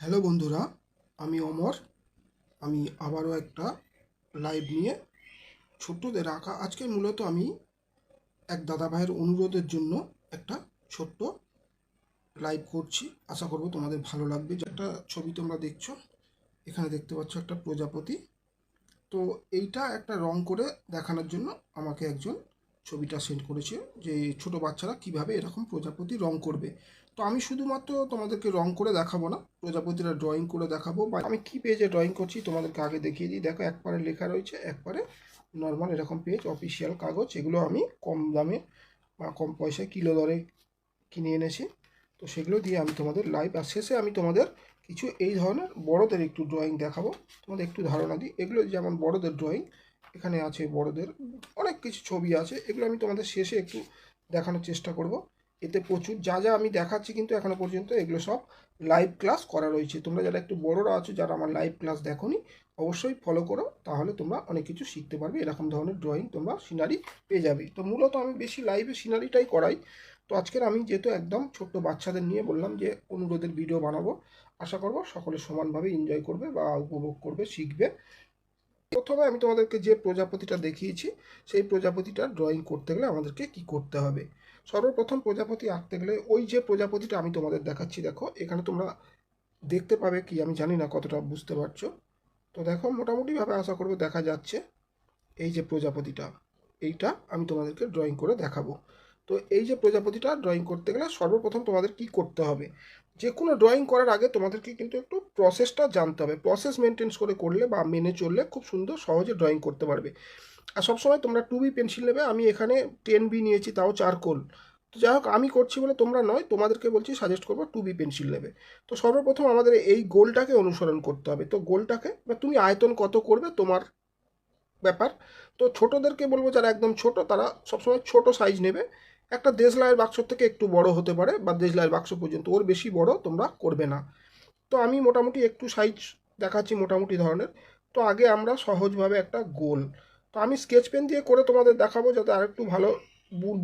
Hello বন্ধুরা, আমি অমর। আমি আবারও একটা লাইভ নিয়ে ছোট্টদের আঁকা। আজকে মূলত আমি এক দাদা ভাইয়ের অনুরোধের জন্য একটা ছোট্ট লাইভ করছি। আশা করব তোমাদের ভালো লাগবে। একটা ছবি তোমরা দেখছ, এখানে দেখতে পাচ্ছ একটা প্রজাপতি। তো এইটা একটা রং করে দেখানোর জন্য আমাকে একজন ছবিটা সেন্ড করেছে যে ছোট বাচ্চারা কীভাবে এরকম প্রজাপতি রং করবে। তো আমি শুধুমাত্র তোমাদেরকে রং করে দেখাবো না, প্রজাপতিরা ড্রয়িং করে দেখাবো। বা আমি কী পেজে ড্রয়িং করছি তোমাদেরকে আগে দেখিয়ে দিই। দেখো একবারে লেখা রয়েছে একবারে নর্মাল এরকম পেজ অফিসিয়াল কাগজ। এগুলো আমি কম দামে বা কম পয়সায় কিলো দরে কিনে এনেছি। তো সেগুলো দিয়ে আমি তোমাদের লাইভ আর শেষে আমি তোমাদের কিছু এই ধরনের বড়দের একটু ড্রয়িং দেখাবো। তোমাদের একটু ধারণা দিই। এগুলো যেমন বড়দের ড্রয়িং এখানে আছে বড়দের অনেক কিছু ছবি আছে। এগুলো আমি তোমাদের শেষে একটু দেখানোর চেষ্টা করব। এতে প্রচুর যা যা আমি দেখাচ্ছি কিন্তু এখনও পর্যন্ত এগুলো সব লাইভ ক্লাস করা রয়েছে। তোমরা যারা একটু বড়রা আছো, যারা আমার লাইভ ক্লাস দেখোনি, অবশ্যই ফলো করো, তাহলে তোমরা অনেক কিছু শিখতে পারবে। এরকম ধরনের ড্রয়িং তোমরা সিনারি পেয়ে যাবে। তো মূলত আমি বেশি লাইভে সিনারিটাই করাই। তো আজকের আমি যেহেতু একদম ছোট্ট বাচ্চাদের নিয়ে বললাম যে, অনুরোধের ভিডিও বানাবো। আশা করব সকলে সমানভাবে এনজয় করবে বা উপভোগ করবে, শিখবে। প্রথমে আমি তোমাদেরকে যে প্রজাপতিটা দেখিয়েছি, সেই প্রজাপতিটা ড্রয়িং করতে গেলে আমাদেরকে কি করতে হবে? সর্বপ্রথম প্রজাপতি আঁকতে গেলে ওই যে প্রজাপতিটা আমি তোমাদের দেখাচ্ছি, দেখো, এখানে তোমরা দেখতে পাবে কি, আমি জানি না কতটা বুঝতে পারছ। তো দেখো, মোটামুটিভাবে আশা করব দেখা যাচ্ছে এই যে প্রজাপতিটা, এইটা আমি তোমাদেরকে ড্রয়িং করে দেখাবো। তো এই যে প্রজাপতিটা ড্রয়িং করতে গেলে সর্বপ্রথম তোমাদের কি করতে হবে, যে কোনো ড্রয়িং করার আগে তোমাদেরকে কিন্তু একটু প্রসেসটা জানতে হবে। প্রসেস মেনটেন্স করে করলে বা মেনে চললে খুব সুন্দর সহজে ড্রয়িং করতে পারবে। আর সবসময় তোমরা টু বি পেন্সিল নেবে, আমি এখানে টেন বি নিয়েছি, তাও চারকোল তো যাই হোক, আমি করছি বলে তোমরা নয়, তোমাদেরকে বলছি সাজেস্ট করব টু বি পেন্সিল নেবে। তো সর্বপ্রথম আমাদের এই গোলটাকে অনুসরণ করতে হবে। তো গোলটাকে, বা তুমি আয়তন কত করবে তোমার ব্যাপার। তো ছোটোদেরকে বলব, যারা একদম ছোট, তারা সবসময় ছোট সাইজ নেবে। একটা দেশলাইয়ের বাক্স থেকে একটু বড় হতে পারে, বা দেশলাইয়ের বাক্স পর্যন্ত। ওর বেশি বড় তোমরা করবে না। তো আমি মোটামুটি একটু সাইজ দেখাচ্ছি মোটামুটি ধরনের। তো আগে আমরা সহজভাবে একটা গোল তো আমি স্কেচ পেন দিয়ে করে তোমাদের দেখাবো যাতে আরেকটু ভালো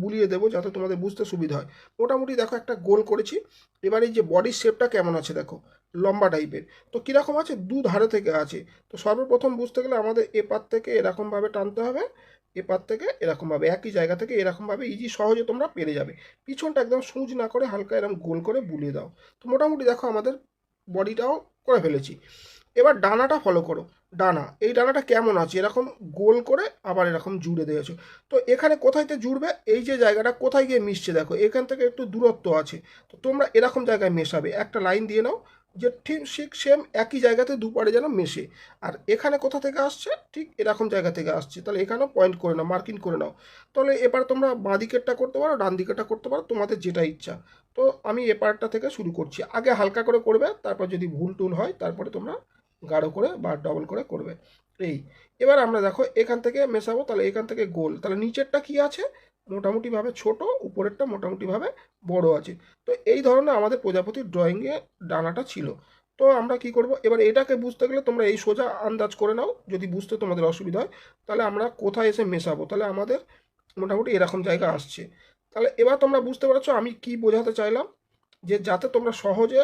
বুলিয়ে দেবো, যাতে তোমাদের বুঝতে সুবিধা হয়। মোটামুটি দেখো একটা গোল করেছি। এবার এই যে বডির শেপটা কেমন আছে দেখো? লম্বা টাইপের তো কীরকম আছে? দু ধারে থেকে আছে। তো সর্বপ্রথম বুঝতে গেলে আমাদের এ পার থেকে এরকমভাবে টানতে হবে এ পার থেকে এরকমভাবে, একই জায়গা থেকে এরকমভাবে ইজি সহজে তোমরা পেরে যাবে। পিছনটা একদম সুজ না করে হালকা এরকম গোল করে বুলিয়ে দাও। তো মোটামুটি দেখো আমাদের বডিটাও করে ফেলেছি। এবার ডানাটা ফলো করো। ডানা, এই ডানাটা কেমন আছে? এরকম গোল করে আবার এরকম জুড়ে দিয়েছে। তো এখানে কোথায়তে জুড়বে? এই যে জায়গাটা কোথায় গিয়ে মিশছে দেখো, এখান থেকে একটু দূরত্ব আছে। তো তোমরা এরকম জায়গায় মেশাবে। একটা লাইন দিয়ে নাও যে ঠিক ঠিক সেম একই জায়গাতে দুপারে যেন মেশে। আর এখানে কোথা থেকে আসছে? ঠিক এরকম জায়গা থেকে আসছে। তাহলে এখানেও পয়েন্ট করে নাও মার্কিং করে নাও। তাহলে এবার তোমরা বাঁ দিকেরটা করতে পারো, ডান দিকেরটা করতে পারো, তোমাদের যেটা ইচ্ছা। তো আমি এপারটা থেকে শুরু করছি। আগে হালকা করে করবে, তারপর যদি ভুল টুল হয়, তারপরে তোমরা গাঢ় করে বা ডবল করে করবে। এই, এবার আমরা দেখো এখান থেকে মেশাবো, তাহলে এখান থেকে গোল। তাহলে নিচেরটা কি আছে? মোটামুটিভাবে ছোট, উপরেরটা মোটামুটিভাবে বড় আছে। তো এই ধরনের আমাদের প্রজাপতির ড্রয়িংয়ে ডানাটা ছিল। তো আমরা কি করব? এবার এটাকে বুঝতে গেলে তোমরা এই সোজা আন্দাজ করে নাও। যদি বুঝতে তোমাদের অসুবিধা হয়, তাহলে আমরা কোথায় এসে মেশাবো? তাহলে আমাদের মোটামুটি এরকম জায়গা আসছে। তাহলে এবার তোমরা বুঝতে পারছ আমি কি বোঝাতে চাইলাম? যে যাতে তোমরা সহজে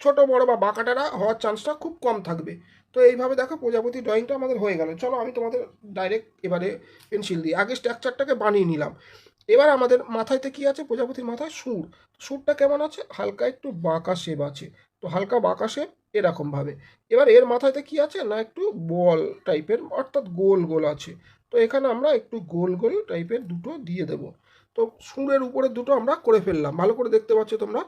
ছোট, বড় বা বাঁকাটারা হওয়ার চান্সটা খুব কম থাকবে। তো এইভাবে দেখো প্রজাপতি ড্রয়িংটা আমাদের হয়ে গেল। চলো আমি তোমাদের ডাইরেক্ট এবারে পেন্সিল দিই। আগে স্ট্রাকচারটাকে বানিয়ে নিলাম। এবার আমাদের মাথায়তে কি আছে? প্রজাপতির মাথায় সুর। সুরটা কেমন আছে? হালকা একটু বাঁকা শেপ আছে। তো হালকা বাঁকা শেপ এরকমভাবে। এবার এর মাথায়তে কি আছে? না একটু বল টাইপের অর্থাৎ গোল গোল আছে। তো এখানে আমরা একটু গোল গোল টাইপের দুটো দিয়ে দেব। তো সুরের উপরে দুটো আমরা করে ফেললাম। ভালো করে দেখতে পাচ্ছ তোমরা?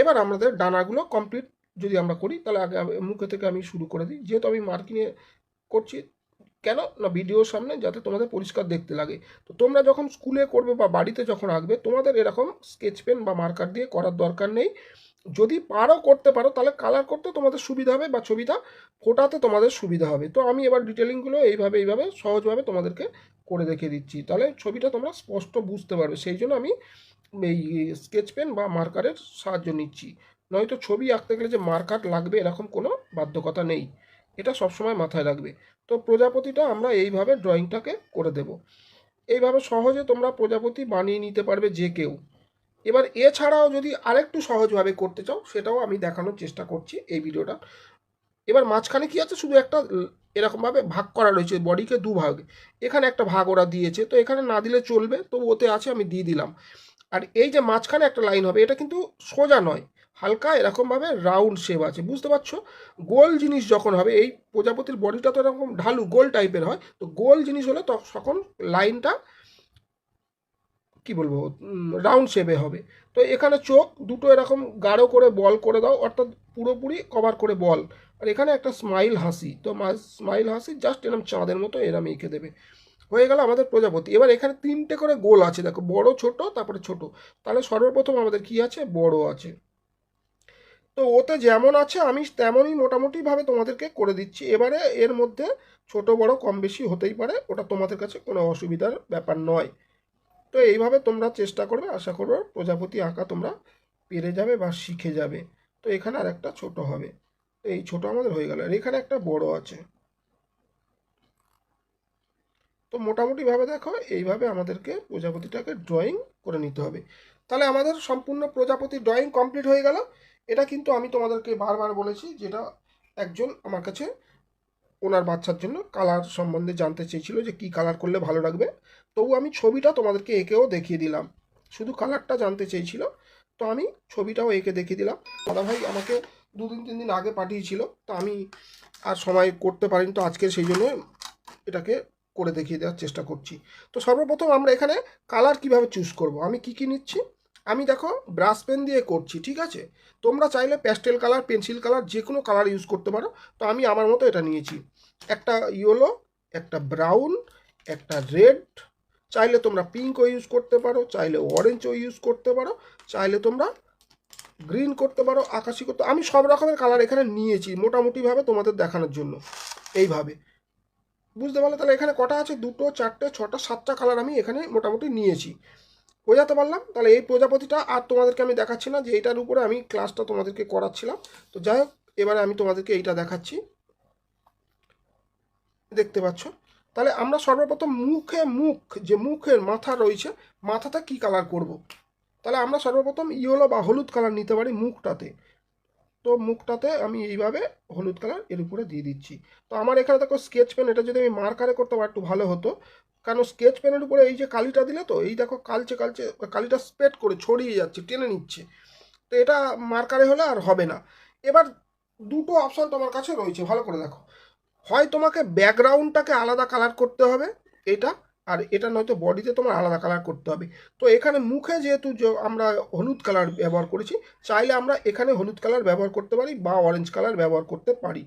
এবার আমাদের ডানাগুলো কমপ্লিট যদি আমরা করি, তাহলে আগে মুখে থেকে আমি শুরু করে দিই। যেহেতু আমি মার্কিংয়ে করছি, কেন? না ভিডিওর সামনে যাতে তোমাদের পরিষ্কার দেখতে লাগে। তো তোমরা যখন স্কুলে করবে বা বাড়িতে যখন আঁকবে, তোমাদের এরকম স্কেচ পেন বা মার্কার দিয়ে করার দরকার নেই। যদি পারো করতে পারো, তাহলে কালার করতে তোমাদের সুবিধা হবে বা ছবিটা ফোটাতে তোমাদের সুবিধা হবে। তো আমি এবার ডিটেলিংগুলো এইভাবে এইভাবে সহজভাবে তোমাদেরকে করে দেখিয়ে দিচ্ছি। তাহলে ছবিটা তোমরা স্পষ্ট বুঝতে পারবে। সেই জন্য আমি এই স্কেচ পেন বা মার্কারের সাহায্য নিচ্ছি। নয়তো ছবি আঁকতে গেলে যে মার্কার লাগবে এরকম কোনো বাধ্যকতা নেই। এটা সবসময় মাথায় রাখবে। তো প্রজাপতিটা আমরা এইভাবে ড্রয়িংটাকে করে দেব। এইভাবে সহজে তোমরা প্রজাপতি বানিয়ে নিতে পারবে যে কেউ। এবার এছাড়াও যদি আরেকটু সহজভাবে করতে চাও, সেটাও আমি দেখানোর চেষ্টা করছি এই ভিডিওটা। এবার মাঝখানে কি আছে? শুধু একটা এরকমভাবে ভাগ করা রয়েছে বডিকে দু ভাগে এখানে একটা ভাগ ওরা দিয়েছে। তো এখানে না দিলে চলবে, তো ওতে আছে আমি দিয়ে দিলাম। আর এই যে মাঝখানে একটা লাইন হবে, এটা কিন্তু সোজা নয়। হালকা এরকমভাবে রাউন্ড শেপ আছে, বুঝতে পারছ? গোল জিনিস যখন হবে, এই প্রজাপতির বডিটা তো এরকম ঢালু, গোল টাইপের হয়। তো গোল জিনিস হলে তখন লাইনটা কি বলব রাউন্ড শেপে হবে। তো এখানে চোখ দুটো এরকম গাঢ় করে বল করে দাও, অর্থাৎ পুরোপুরি কভার করে বল আর এখানে একটা স্মাইল হাসি। তো স্মাইল হাসি জাস্ট এরকম চাঁদের মতো এরম এঁকে দেবে। হয়ে গেল আমাদের প্রজাপতি। এবার এখানে তিনটে করে গোল আছে, দেখো, বড়, ছোট, তারপরে ছোট। তাহলে সর্বপ্রথম আমাদের কি আছে? বড় আছে। তো ওতে যেমন আছে, আমি তেমনই মোটামুটিভাবে তোমাদেরকে করে দিচ্ছি। এবারে এর মধ্যে ছোট, বড়, কম, বেশি হতেই পারে, ওটা তোমাদের কাছে কোনো অসুবিধার ব্যাপার নয়। তো এইভাবে তোমরা চেষ্টা করবে, আশা করব প্রজাপতি আঁকা তোমরা পেরে যাবে বা শিখে যাবে। তো এখানে আর একটা ছোট হবে। এই ছোট আমাদের হয়ে গেল। আর এখানে একটা বড় আছে। তো মোটামুটিভাবে দেখো, এইভাবে আমাদেরকে প্রজাপতিটাকে ড্রয়িং করে নিতে হবে। তাহলে আমাদের সম্পূর্ণ প্রজাপতি ড্রয়িং কমপ্লিট হয়ে গেল। এটা কিন্তু আমি তোমাদেরকে বারবার বলেছি যেটা একজন আমার কাছে ওনার বাচ্চার জন্য কালার সম্বন্ধে জানতে চেয়েছিল যে কি কালার করলে ভালো লাগবে। তবু আমি ছবিটা তোমাদেরকে এঁকেও দেখিয়ে দিলাম। শুধু কালারটা জানতে চেয়েছিল, তো আমি ছবিটাও এঁকে দেখিয়ে দিলাম। দাদাভাই আমাকে দু দুদিন, তিন দিন আগে পাঠিয়েছিল, তো আমি আর সময় করতে পারিনি, তো আজকে সেই জন্য এটাকে করে দেখিয়ে দেওয়ার চেষ্টা করছি। তো সর্বপ্রথম আমরা এখানে কালার কীভাবে চুজ করব? আমি কি কি নিচ্ছি? আমি দেখো ব্রাশ পেন দিয়ে করছি, ঠিক আছে? তোমরা চাইলে প্যাস্টেল কালার পেন্সিল কালার যে কোনো কালার ইউজ করতে পারো। তো আমি আমার মতো এটা নিয়েছি। একটা ইয়েলো একটা ব্রাউন একটা রেড চাইলে তোমরা পিঙ্কও ইউজ করতে পারো, চাইলে অরেঞ্জও ইউজ করতে পারো, চাইলে তোমরা গ্রিন করতে পারো, আকাশি করতে আমি সব রকমের কালার এখানে নিয়েছি মোটামুটিভাবে তোমাদের দেখানোর জন্য। এইভাবে। বুঝতে পারলে? তাহলে এখানে কটা আছে? দুটো, চারটে, ছটা, সাতটা কালার আমি এখানে মোটামুটি নিয়েছি। বোঝাতে পারলাম তাহলে এই প্রজাপতিটা আর তোমাদেরকে আমি দেখাচ্ছি না, যে এইটার উপরে আমি ক্লাসটা তোমাদেরকে করাচ্ছিলাম। তো যাই হোক, এবারে আমি তোমাদেরকে এইটা দেখাচ্ছি। দেখতে পাচ্ছ? তাহলে আমরা সর্বপ্রথম মুখে মুখ, যে মুখের মাথা রয়েছে, মাথাটা কি কালার করব। তাহলে আমরা সর্বপ্রথম ইয়েলো বা হলুদ কালার নিতে পারি মুখটাতে। তো মুখটাতে আমি এইভাবে হলুদ কালারের উপরে দিয়ে দিচ্ছি। তো আমার এখানে দেখো স্কেচ পেন এটা যদি আমি মার্কারে করতে পারি একটু ভালো হতো। কারণ স্কেচ পেনের উপরে এই যে কালিটা দিলে তো, এই দেখো কালচে কালচে কালিটা স্প্রেড করে ছড়িয়ে যাচ্ছে, টেনে নিচ্ছে। তো এটা মার্কারে হলে আর হবে না। এবার দুটো অপশান তোমার কাছে রয়েছে, ভালো করে দেখো। হয় তোমাকে ব্যাকগ্রাউন্ডটাকে আলাদা কালার করতে হবে, এটা আর এটা নয়তো বডিতে তোমার আলাদা কালার করতে হবে। তো এখানে মুখে যেহেতু আমরা হলুদ কালার ব্যবহার করেছি, চাইলে আমরা এখানে হলুদ কালার ব্যবহার করতে পারি বা অরেঞ্জ কালার ব্যবহার করতে পারি।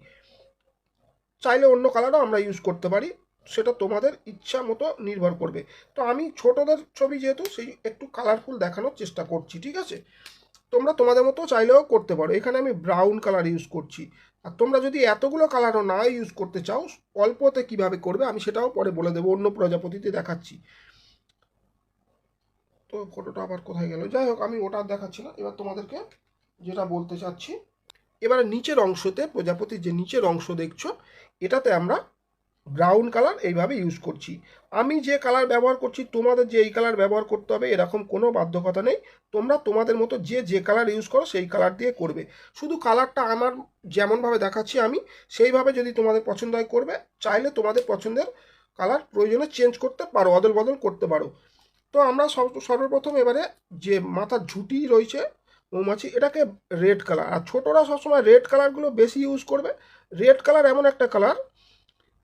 চাইলে অন্য কালারও আমরা ইউজ করতে পারি, সেটা তোমাদের ইচ্ছা মতো নির্ভর করবে। তো আমি ছোটদের ছবি যেহেতু, সেই একটু কালারফুল দেখানোর চেষ্টা করছি, ঠিক আছে? তোমরা তোমাদের মতো চাইলেও করতে পারো। এখানে আমি ব্রাউন কালার ইউজ করছি। আর তোমরা যদি এতগুলো কালারও না ইউজ করতে চাও, অল্পতে কীভাবে করবে আমি সেটাও পরে বলে দেবো, অন্য প্রজাপতিতে দেখাচ্ছি। তো ফটোটা আবার কোথায় গেল? যাই হোক, আমি ওটা দেখাচ্ছি না এবার তোমাদেরকে যেটা বলতে চাচ্ছি, এবারে নিচের অংশতে প্রজাপতির যে নিচের অংশ দেখছ, এটাতে আমরা ব্রাউন কালার এইভাবে ইউজ করছি। আমি যে কালার ব্যবহার করছি, তোমাদের যে এই কালার ব্যবহার করতে হবে, এরকম কোনো বাধ্যকতা নেই। তোমরা তোমাদের মতো যে যে কালার ইউজ করো, সেই কালার দিয়ে করবে। শুধু কালারটা আমার যেমনভাবে দেখাচ্ছি আমি, সেইভাবে যদি তোমাদের পছন্দ হয় করবে, চাইলে তোমাদের পছন্দের কালার প্রয়োজনে চেঞ্জ করতে পারো অদল বদল করতে পারো। তো আমরা সর্ব- সর্বপ্রথম এবারে যে মাথার ঝুঁটি রয়েছে, মৌমাছি, এটাকে রেড কালার আর ছোটরা সবসময় রেড কালারগুলো বেশি ইউজ করবে। রেড কালার এমন একটা কালার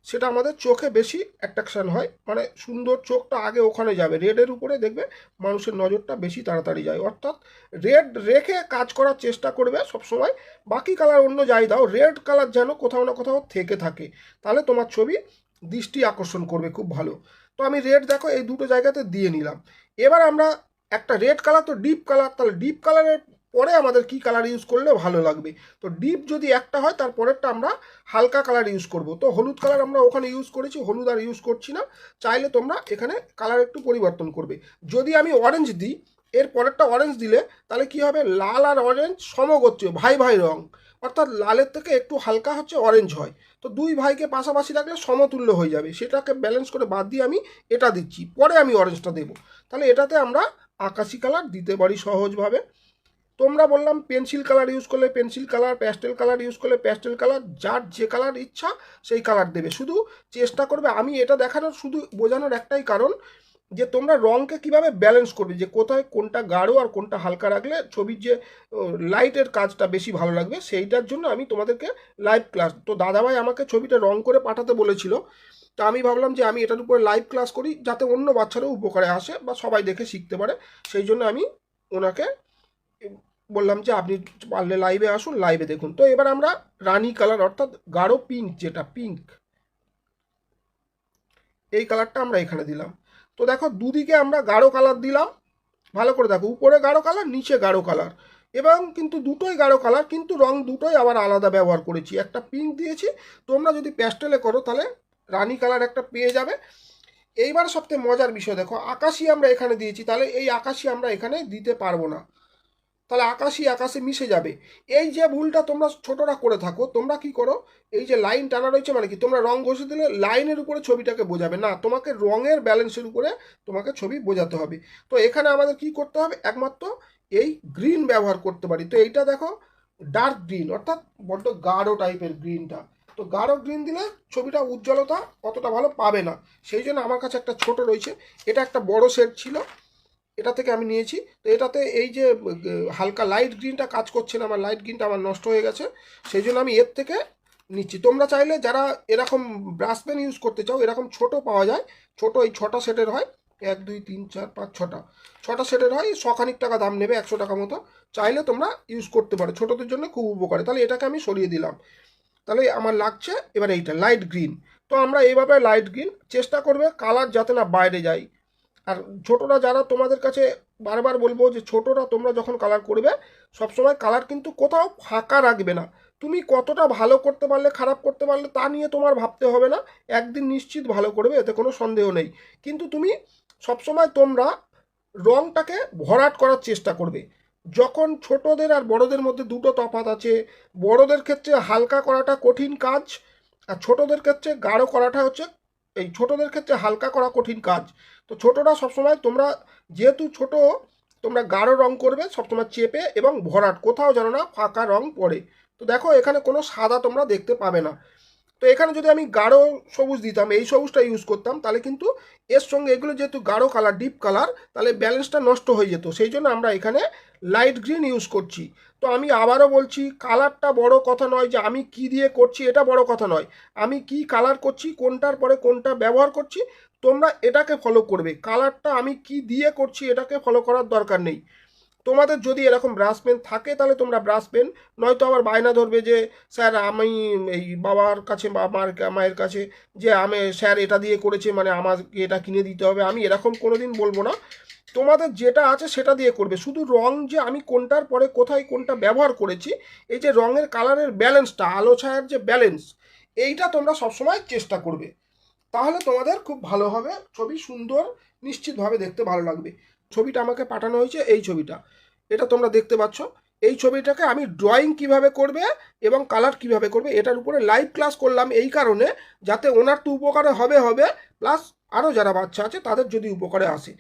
সেটা আমাদের চোখে বেশি অ্যাট্রাকশান হয়। মানে সুন্দর চোখটা আগে ওখানে যাবে। রেডের উপরে দেখবে মানুষের নজরটা বেশি তাড়াতাড়ি যায়। অর্থাৎ রেড রেখে কাজ করার চেষ্টা করবে সবসময়। বাকি কালার অন্য যাই দাও রেড কালার যেন কোথাও না কোথাও থেকে থাকে। তাহলে তোমার ছবি দৃষ্টি আকর্ষণ করবে খুব ভালো। তো আমি রেড দেখো, এই দুটো জায়গাতে দিয়ে নিলাম। এবার আমরা একটা রেড কালার তো ডিপ কালার তাহলে ডিপ কালারের পরে আমাদের কি কালার ইউজ করলে ভালো লাগবে? তো ডিপ যদি একটা হয়, তার পরেরটা আমরা হালকা কালার ইউজ করব। তো হলুদ কালার আমরা ওখানে ইউজ করেছি, হলুদ আর ইউজ করছি না। চাইলে তোমরা এখানে কালার একটু পরিবর্তন করবে। যদি আমি অরেঞ্জ দিই, এর পরেরটা অরেঞ্জ দিলে তাহলে কি হবে? লাল আর অরেঞ্জ সমগোত্র ভাই ভাই রং। অর্থাৎ লালের থেকে একটু হালকা হচ্ছে অরেঞ্জ হয়। তো দুই ভাইকে পাশাপাশি রাখলে সমতুল্য হয়ে যাবে। সেটাকে ব্যালেন্স করে বাদ দিয়ে আমি এটা দিচ্ছি। পরে আমি অরেঞ্জটা দেবো। তাহলে এটাতে আমরা আকাশি কালার দিতে পারি সহজভাবে। তোমরা বললাম পেন্সিল কালার ইউজ করলে pencil colour pastel colour use করলে প্যাস্টেল কালার যার যে কালার ইচ্ছা সেই কালার দেবে। শুধু চেষ্টা করবে, আমি এটা দেখানোর শুধু বোঝানোর একটাই কারণ যে তোমরা রঙকে কীভাবে ব্যালেন্স করবে, যে কোথায় কোনটা গাঢ় আর কোনটা হালকা রাখলে ছবির যে লাইটের কাজটা বেশি ভালো লাগবে, সেইটার জন্য আমি তোমাদেরকে লাইভ ক্লাস তো দাদাভাই আমাকে ছবিটা রং করে পাঠাতে বলেছিল। তা আমি ভাবলাম যে আমি এটার উপরে লাইভ ক্লাস করি, যাতে অন্য বাচ্চারাও উপকারে আসে বা সবাই দেখে শিখতে পারে। সেই জন্য আমি ওনাকে বললাম যে আপনি পারলে লাইভে আসুন লাইভে দেখুন। তো এবার আমরা রানি কালার অর্থাৎ গাঢ় পিঙ্ক যেটা পিঙ্ক এই কালারটা আমরা এখানে দিলাম। তো দেখো, দুদিকে আমরা গাঢ় কালার দিলাম। ভালো করে দেখো, উপরে গাঢ় কালার নিচে গাঢ় কালার এবং কিন্তু দুটোই গাঢ় কালার কিন্তু রং দুটোই আবার আলাদা ব্যবহার করেছি। একটা পিঙ্ক দিয়েছি, তোমরা যদি প্যাস্টেলে করো, তাহলে রানি কালার একটা পেয়ে যাবে। এইবার সবথেকে মজার বিষয় দেখো আকাশি আমরা এখানে দিয়েছি, তাহলে এই আকাশি আমরা এখানে দিতে পারব না। তাহলে আকাশি আকাশে মিশে যাবে। এই যে ভুলটা তোমরা ছোটরা করে থাকো, তোমরা কি করো? এই যে লাইন টানা রয়েছে মানে কি? তোমরা রং ঘষে দিলে লাইনের উপরে ছবিটাকে বোঝাবে। না, তোমাকে রঙের ব্যালেন্সের উপরে তোমাকে ছবি বোঝাতে হবে। তো এখানে আমাদের কি করতে হবে? একমাত্র এই গ্রিন ব্যবহার করতে পারি। তো এইটা দেখো, ডার্ক গ্রিন অর্থাৎ বড্ড গাঢ় টাইপের গ্রিনটা। তো গাঢ় গ্রিন দিলে ছবিটা উজ্জ্বলতা অতটা ভালো পাবে না। সেই জন্য আমার কাছে একটা ছোট রয়েছে। এটা একটা বড় সেট ছিল। এটা থেকে আমি নিয়েছি। তো এটাতে এই যে হালকা লাইট গ্রিনটা কাজ করছে না, আমার লাইট গ্রিনটা আমার নষ্ট হয়ে গেছে, সেই জন্য আমি এর থেকে নিচ্ছি। তোমরা চাইলে যারা এরকম ব্রাশ পেন ইউজ করতে চাও, এরকম ছোট পাওয়া যায়, ছোট এই ছটা সেটের হয়, এক, দুই, তিন, চার, পাঁচ, ছটা। ছটা সেটের হয়, শখানিক টাকা দাম নেবে, একশো টাকা মতো। চাইলে তোমরা ইউজ করতে পারো, ছোটদের জন্য খুব উপকারী। তাহলে এটাকে আমি সরিয়ে দিলাম। তাহলে আমার লাগছে এবার এইটা লাইট গ্রিন তো আমরা এইভাবে লাইট গ্রিন চেষ্টা করবে কালার যাতে না বাইরে যায়। আর ছোটরা যারা তোমাদের কাছে বারবার বলব যে ছোটরা তোমরা যখন কালার করবে, সবসময় কালার কিন্তু কোথাও ফাঁকা রাখবে না। তুমি কতটা ভালো করতে পারলে, খারাপ করতে পারলে তা নিয়ে তোমার ভাবতে হবে না। একদিন নিশ্চিত ভালো করবে, এতে কোনো সন্দেহ নেই। কিন্তু তুমি সবসময় তোমরা রংটাকে ভরাট করার চেষ্টা করবে। যখন ছোটদের আর বড়দের মধ্যে দুটো তফাৎ আছে, বড়দের ক্ষেত্রে হালকা করাটা কঠিন কাজ, আর ছোটদের ক্ষেত্রে গাঢ় করাটা হচ্ছে এই ছোটদের ক্ষেত্রে হালকা করা কঠিন কাজ। তো ছোটরা সবসময় তোমরা যেহেতু ছোট, তোমরা গাঢ় রং করবে, সবসময় চেপে এবং ভরাট, কোথাও যেন না ফাঁকা রং পড়ে। তো দেখো, এখানে কোনো সাদা তোমরা দেখতে পাবে না। তো এখানে যদি আমি গাঢ় সবুজ দিতাম, এই সবুজটা ইউজ করতাম, তাহলে কিন্তু এর সঙ্গে এগুলো যেহেতু গাঢ় কালার ডিপ কালার তাহলে ব্যালেন্সটা নষ্ট হয়ে যেত। সেই জন্য আমরা এখানে লাইট গ্রিন ইউজ করছি। তো আমি আবারও বলছি কালারটা বড় কথা নয় যে আমি কি দিয়ে করছি, এটা বড় কথা নয়। আমি কি কালার করছি, কোনটার পরে কোনটা ব্যবহার করছি, তোমরা এটাকে ফলো করবে। কালারটা আমি কি দিয়ে করছি, এটাকে ফলো করার দরকার নেই। তোমাদের যদি এরকম ব্রাশ পেন থাকে, তাহলে তোমরা ব্রাশ পেন নয়তো আবার বায়না ধরবে যে, স্যার, আমি এই বাবার কাছে বা মার, মায়ের কাছে যে, আমি, স্যার, এটা দিয়ে করেছে মানে আমাকে এটা কিনে দিতে হবে। আমি এরকম কোনো দিন বলব না। তোমাদের যেটা আছে সেটা দিয়ে করবে। শুধু রং যে আমি কোনটার পরে কোথায় কোনটা ব্যবহার করেছি, এই যে রঙের কালারের ব্যালেন্সটা, আলো ছায়ার যে ব্যালেন্স, এইটা তোমরা সবসময় চেষ্টা করবে। তাহলে তোমাদের খুব ভালো হবে, ছবি সুন্দর, নিশ্চিতভাবে দেখতে ভালো লাগবে। ছবিটা আমাকে পাঠানো হয়েছে, এই ছবিটা। এটা তোমরা দেখতে পাচ্ছ। এই ছবিটাকে আমি ড্রয়িং কীভাবে করবে এবং কালার কীভাবে করবে, এটার উপরে লাইভ ক্লাস করলাম এই কারণে, যাতে ওনার তো উপকারে হবে হবে প্লাস আরও যারা বাচ্চা আছে, তাদের যদি উপকারে আসে।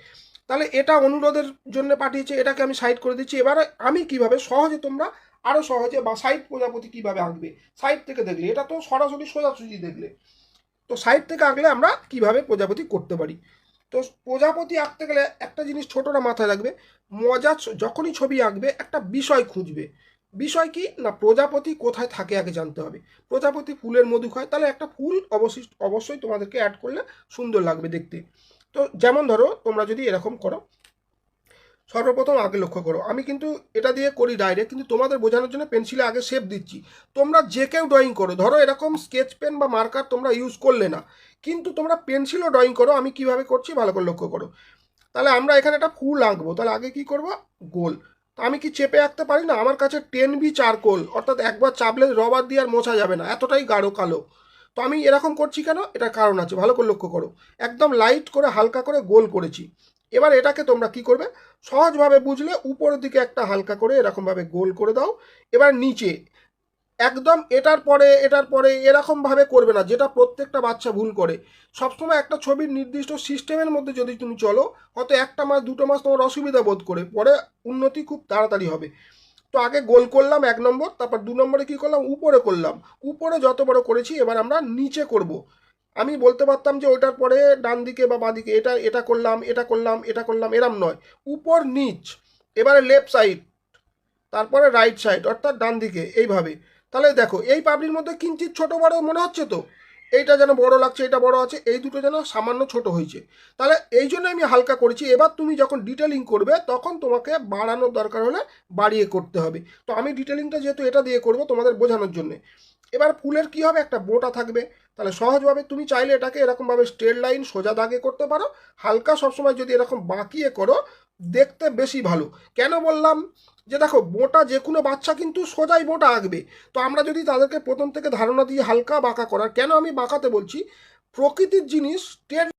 তাহলে এটা অনুরোধের জন্য পাঠিয়েছে, এটাকে আমি সাইড করে দিচ্ছি। এবারে আমি কীভাবে, সহজে তোমরা আরও সহজে বা সাইড প্রজাপতি কীভাবে আঁকবে? সাইড থেকে দেখলে, এটা তো সরাসরি সোজাসুজি দেখলে। তো সাইড থেকে আঁকলে আমরা কীভাবে প্রজাপতি করতে পারি? তো প্রজাপতি আঁকতে গেলে একটা জিনিস ছোটরা মাথায় রাখবে, মজা যখনই ছবি আঁকবে, একটা বিষয় খুঁজবে। বিষয় কি? না, প্রজাপতি কোথায় থাকে আগে জানতে হবে। প্রজাপতি ফুলের মধু খায় তাহলে একটা ফুল অবশিষ্ট, অবশ্যই তোমাদেরকে অ্যাড করলে সুন্দর লাগবে দেখতে। তো যেমন ধরো, তোমরা যদি এরকম করো, সর্বপ্রথম আগে লক্ষ্য করো। আমি কিন্তু এটা দিয়ে করি ডাইরেক্ট কিন্তু তোমাদের বোঝানোর জন্য পেন্সিলে আগে শেপ দিচ্ছি। তোমরা যে কেউ ড্রয়িং করো, ধরো এরকম স্কেচ পেন বা মার্কার তোমরা ইউজ করলে না, কিন্তু তোমরা পেন্সিলও ড্রয়িং করো, আমি কীভাবে করছি ভালো করে লক্ষ্য করো। তাহলে আমরা এখানে একটা ফুল আঁকবো, তাহলে আগে কি করব? গোল। তো আমি কি চেপে আঁকতে পারি না? আমার কাছে টেন বি চারকোল অর্থাৎ একবার চাপলে রবার দিয়ে আর মোছা যাবে না, এতটাই গাঢ় কালো। তো আমি এরকম করছি কেন? এটা কারণ আছে, ভালো করে লক্ষ্য করো। একদম লাইট করে হালকা করে গোল করেছি। এবার এটাকে তোমরা কি করবে? সহজভাবে বুঝলে উপরের দিকে একটা হালকা করে এরকমভাবে গোল করে দাও। এবার নিচে, একদম এটার পরে এটার পরে এরকমভাবে করবে না, যেটা প্রত্যেকটা বাচ্চা ভুল করে। সবসময় একটা ছবির নির্দিষ্ট সিস্টেমের মধ্যে যদি তুমি চলো, হয়তো একটা মাস, দুটো মাস তোমার অসুবিধা বোধ করে, পরে উন্নতি খুব তাড়াতাড়ি হবে। তো আগে গোল করলাম এক নম্বর, তারপর দু নম্বরে কি করলাম? উপরে করলাম। উপরে যত বড় করেছি, এবার আমরা নিচে করব। আমি বলতে পারতাম যে ওইটার পরে ডান দিকে বা বাঁ দিকে, এটা এটা করলাম এটা করলাম এটা করলাম, এরম নয়। উপর নিচ, এবারে লেফট সাইড তারপরে রাইট সাইড অর্থাৎ ডান দিকে, এইভাবে। তাহলে দেখো, এই পাবলির মধ্যে কিঞ্চিত ছোট বড় মনে হচ্ছে তো? এইটা যেন বড় লাগছে এটা বড় আছে, এই দুটো যেন সামান্য ছোট হয়েছে। তাহলে এই জন্য আমি হালকা করেছি। এবার তুমি যখন ডিটেলিং করবে, তখন তোমাকে বাড়ানোর দরকার হলে বাড়িয়ে করতে হবে। তো আমি ডিটেলিংটা যেহেতু এটা দিয়ে করব তোমাদের বোঝানোর জন্য। এবার ফুলের কি হবে? একটা বোটা থাকবে। তাহলে সহজভাবে তুমি চাইলে এটাকে এরকমভাবে স্ট্রেট লাইন সোজা দাগে করতে পারো। হালকা সবসময় যদি এরকম বাঁকিয়ে করো, দেখতে বেশি ভালো। কেন বললাম? যে দেখো বোটা যে কোনো বাচ্চা কিন্তু সোজাই বোটা আঁকবে। তো আমরা যদি তাদেরকে প্রথম থেকে ধারণা দিয়ে হালকা বাঁকা করার, কেন আমি বাঁকাতে বলছি? প্রকৃতির জিনিস স্ট্রেট